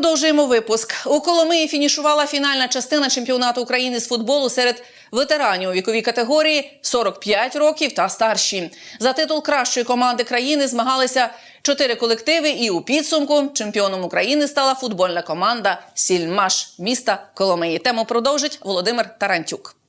Продовжуємо випуск. У Коломиї фінішувала фінальна частина чемпіонату України з футболу серед ветеранів у віковій категорії 45 років та старші. За титул кращої команди країни змагалися чотири колективи, і у підсумку чемпіоном України стала футбольна команда Сільмаш міста Коломиї. Тему продовжить Володимир Тарантюк.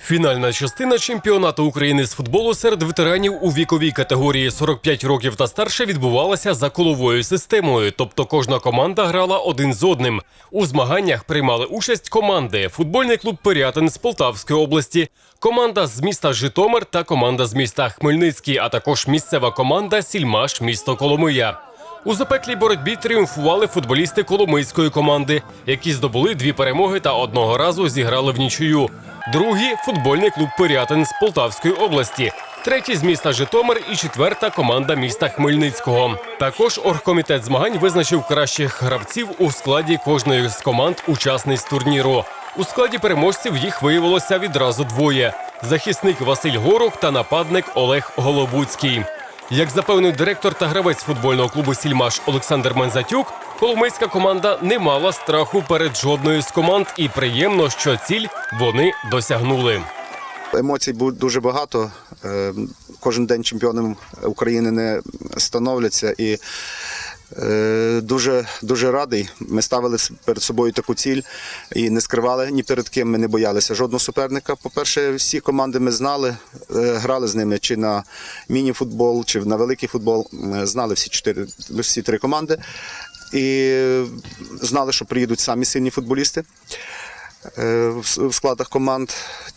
Фінальна частина чемпіонату України з футболу серед ветеранів у віковій категорії 45 років та старше відбувалася за коловою системою, тобто кожна команда грала один з одним. У змаганнях приймали участь команди: футбольний клуб Пирятин з Полтавської області, команда з міста Житомир та команда з міста Хмельницький, а також місцева команда Сільмаш місто Коломия. У запеклій боротьбі тріумфували футболісти коломийської команди, які здобули дві перемоги та одного разу зіграли в нічию. Другі футбольний клуб Пирятин з Полтавської області. Третій з міста Житомир і четверта команда міста Хмельницького. Також оргкомітет змагань визначив кращих гравців у складі кожної з команд учасниць турніру. У складі переможців їх виявилося відразу двоє: захисник Василь Горух та нападник Олег Голобуцький. Як запевнив директор та гравець футбольного клубу Сільмаш Олександр Мензатюк, коломийська команда не мала страху перед жодною з команд, і приємно, що ціль вони досягнули. Емоцій дуже багато. Е, Кожен день чемпіоном України не становляться і дуже, дуже радий. Ми ставили перед собою таку ціль і не скривали ні перед ким. Ми не боялися жодного суперника. По-перше, всі команди ми знали, е, грали з ними чи на міні-футбол, чи на великий футбол. Е, Знали всі чотири, всі три команди. І знали, що приїдуть самі сильні футболісти е, в складах команд.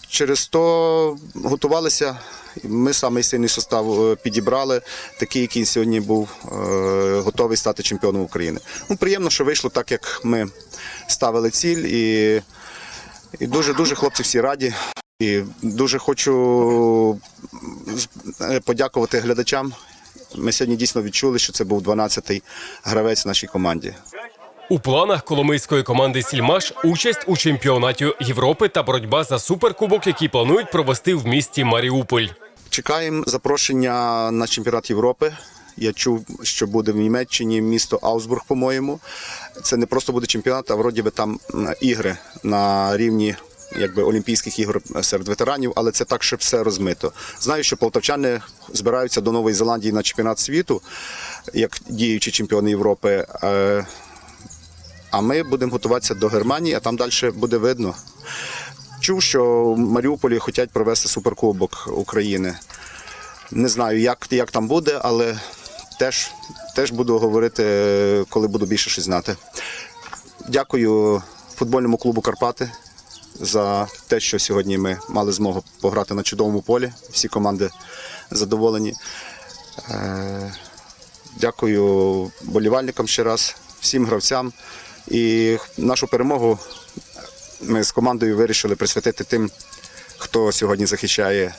Через то готувалися. Ми самий сильний состав е, підібрали, такий, який сьогодні був е, готовий стати чемпіоном України. Ну, приємно, що вийшло так, як ми ставили ціль, і, і дуже дуже хлопці всі раді. І дуже хочу е, подякувати глядачам. Ми сьогодні дійсно відчули, що це був 12-й гравець в нашій команді. У планах коломийської команди Сільмаш участь у чемпіонаті Європи та боротьба за суперкубок, який планують провести в місті Маріуполь. Чекаємо запрошення на чемпіонат Європи. Я чув, що буде в Німеччині місто Аусбург, по-моєму. Це не просто буде чемпіонат, а вроді би там ігри на рівні якби, Олімпійських ігор серед ветеранів, але це так, щоб все розмито. Знаю, що полтавчани збираються до Нової Зеландії на чемпіонат світу, як діючі чемпіони Європи. А ми будемо готуватися до Германії, а там далі буде видно. Чув, що в Маріуполі хочуть провести суперкубок України. Не знаю, як, як там буде, але теж, теж буду говорити, коли буду більше щось знати. Дякую футбольному клубу Карпати за те, що сьогодні ми мали змогу пограти на чудовому полі. Всі команди задоволені. Е, Дякую болівальникам ще раз, всім гравцям. І нашу перемогу ми з командою вирішили присвятити тим, хто сьогодні захищає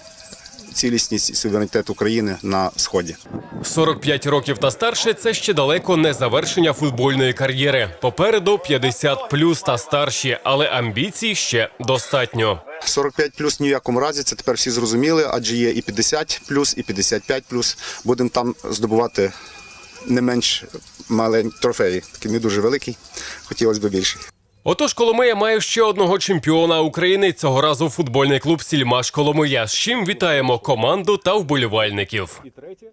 цілісність і суверенітет України на сході. 45 років та старше це ще далеко не завершення футбольної кар'єри. Попереду 50 плюс та старші, але амбіцій ще достатньо. 45 плюс ні в якому разі, це тепер всі зрозуміли, адже є і 50 плюс, і 55 плюс. Будемо там здобувати не менш маленькі трофеї, такий не дуже великий, хотілося б більше. Отож, Коломия має ще одного чемпіона України. Цього разу футбольний клуб Сільмаш Коломия. З чим вітаємо команду та вболівальників. І третє